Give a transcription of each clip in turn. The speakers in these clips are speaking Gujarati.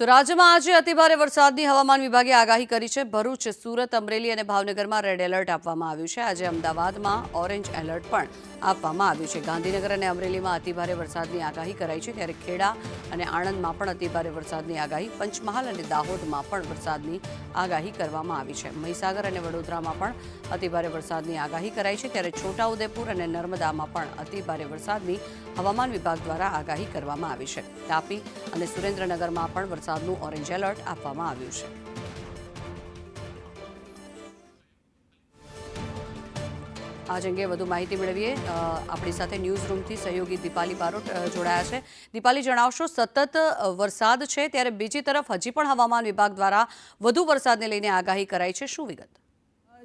તો રાજ્યમાં આજે અતિભારે વરસાદની હવામાન વિભાગે આગાહી કરી છે. ભરૂચ, સુરત, અમરેલી અને ભાવનગરમાં રેડ એલર્ટ આપવામાં આવ્યું છે. આજે અમદાવાદમાં ઓરેન્જ એલર્ટ પણ આપવામાં આવ્યું છે. ગાંધીનગર અને અમરેલીમાં અતિભારે વરસાદની આગાહી કરાઈ છે. ત્યારે ખેડા અને આણંદમાં પણ અતિભારે વરસાદની આગાહી. પંચમહાલ અને દાહોદમાં પણ વરસાદની આગાહી કરવામાં આવી છે. મહીસાગર અને વડોદરામાં પણ અતિભારે વરસાદની આગાહી કરાઈ છે. ત્યારે છોટાઉદેપુર અને નર્મદામાં પણ અતિભારે વરસાદની હવામાન વિભાગ દ્વારા આગાહી કરવામાં આવી છે. તાપી અને સુરેન્દ્રનગરમાં પણ વરસાદનું ઓરેન્જ એલર્ટ આપવામાં આવ્યું છે. આજ અંગે વધુ માહિતી મેળવીએ આપણી સાથે ન્યૂઝ રૂમથી સહયોગી દીપાલી બારોટ જોડાયા છે. દીપાલી, જણાવશો, સતત વરસાદ છે, ત્યારે બીજી તરફ હજી પણ હવામાન વિભાગ દ્વારા વધુ વરસાદને લઈને આગાહી કરાઈ છે. શું વિગત?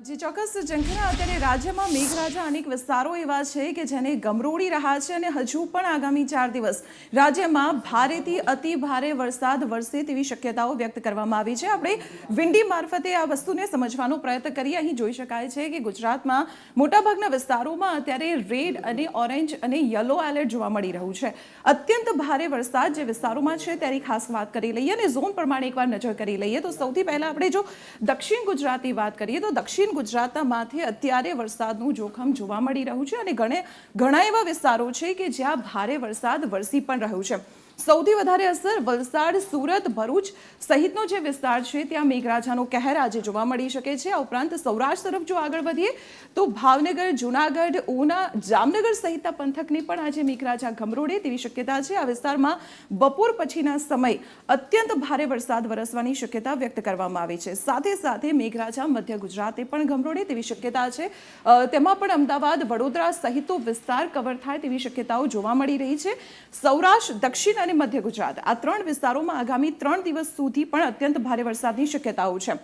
જે, ચોક્કસ. જંખના અત્યારે રાજ્યમાં મેઘરાજા અનેક વિસ્તારો એવા છે કે જેને ગમરોડી રહ્યા છે અને હજુ પણ આગામી ચાર દિવસ રાજ્યમાં ભારેથી અતિ ભારે વરસાદ વરસે તેવી શક્યતાઓ વ્યક્ત કરવામાં આવી છે. આપણે વિંડી મારફતે આ વસ્તુને સમજવાનો પ્રયત્ન કરીએ. અહીં જોઈ શકાય છે કે ગુજરાતમાં મોટાભાગના વિસ્તારોમાં અત્યારે રેડ અને ઓરેન્જ અને યલો એલર્ટ જોવા મળી રહ્યું છે. અત્યંત ભારે વરસાદ જે વિસ્તારોમાં છે તેની ખાસ વાત કરી લઈએ અને ઝોન પ્રમાણે એકવાર નજર કરી લઈએ. તો સૌથી પહેલાં આપણે જો દક્ષિણ ગુજરાતની વાત કરીએ તો દક્ષિણ ગુજરાતના ગુજરાતમાંથી અત્યારે વરસાદનું જોખમ જોવા મળી રહ્યું છે અને ઘણે ઘણા એવા વિસ્તારો છે કે જ્યાં ભારે વરસાદ વરસી પણ રહ્યું છે. સૌથી વધારે અસર વલસાડ, સુરત, ભરૂચ સહિતનો જે વિસ્તાર છે, ત્યાં મેઘરાજાનો કહેર આજે જોવા મળી શકે છે. આ ઉપરાંત સૌરાષ્ટ્ર તરફ જો આગળ વધીએ, તો ભાવનગર, જુનાગઢ, ઉના, જામનગર સહિતના પંથકની પણ આજે મેઘરાજા ગમરોડે તેવી શક્યતા છે. આ વિસ્તારમાં બપોર પછીના સમય અત્યંત ભારે વરસાદ વરસવાની શક્યતા વ્યક્ત કરવામાં આવી છે. સાથે સાથે મેઘરાજા મધ્ય ગુજરાતે પણ ગમરોડે તેવી શક્યતા છે. તેમાં પણ અમદાવાદ, વડોદરા સહિતનો વિસ્તાર કવર થાય તેવી શક્યતાઓ જોવા મળી રહી છે. સૌરાષ્ટ્ર, દક્ષિણ અને મધ્ય ગુજરાત. આ ત્રણ વિસ્તારોમાં આગામી ત્રણ દિવસ સુધી પણ અત્યંત ભારે વરસાદની શક્યતાઓ છે.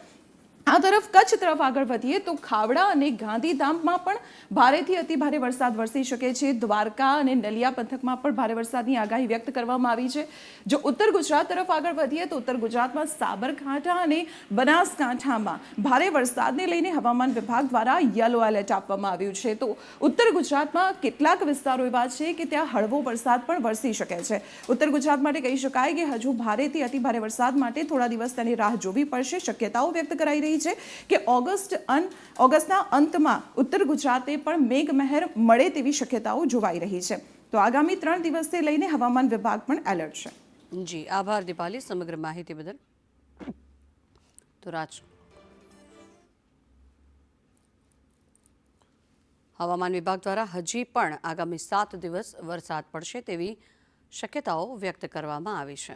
આ તરફ કચ્છ તરફ આગળ વધીએ તો ખાવડા અને ગાંધીધામમાં પણ ભારેથી અતિ ભારે વરસાદ વરસી શકે છે. દ્વારકા અને નલિયા પંથકમાં પણ ભારે વરસાદની આગાહી વ્યક્ત કરવામાં આવી છે. જો ઉત્તર ગુજરાત તરફ આગળ વધીએ તો ઉત્તર ગુજરાતમાં સાબરકાંઠા અને બનાસકાંઠામાં ભારે વરસાદને લઈને હવામાન વિભાગ દ્વારા યલો એલર્ટ આપવામાં આવ્યું છે. તો ઉત્તર ગુજરાતમાં કેટલાક વિસ્તારો એવા છે કે ત્યાં હળવો વરસાદ પણ વરસી શકે છે. ઉત્તર ગુજરાત માટે કહી શકાય કે હજુ ભારેથી અતિ ભારે વરસાદ માટે થોડા દિવસ તેની રાહ જોવી પડશે. શક્યતાઓ વ્યક્ત કરાઈ રહી છે કે ઓગસ્ટ ઓગસ્ટના અંતમાં ઉત્તર ગુજરાતે પણ મેઘમહેર મળે તેવી શક્યતાઓ જોવાઈ રહી છે. તો આગામી ત્રણ દિવસથી લઈને હવામાન વિભાગ પણ એલર્ટ છે. જી, આભાર દીપાલી સમગ્ર માહિતી બદલ. તો રાજ. હવામાન વિભાગ દ્વારા હજી પણ આગામી સાત દિવસ વરસાદ પડશે તેવી શક્યતાઓ વ્યક્ત કરવામાં આવી છે.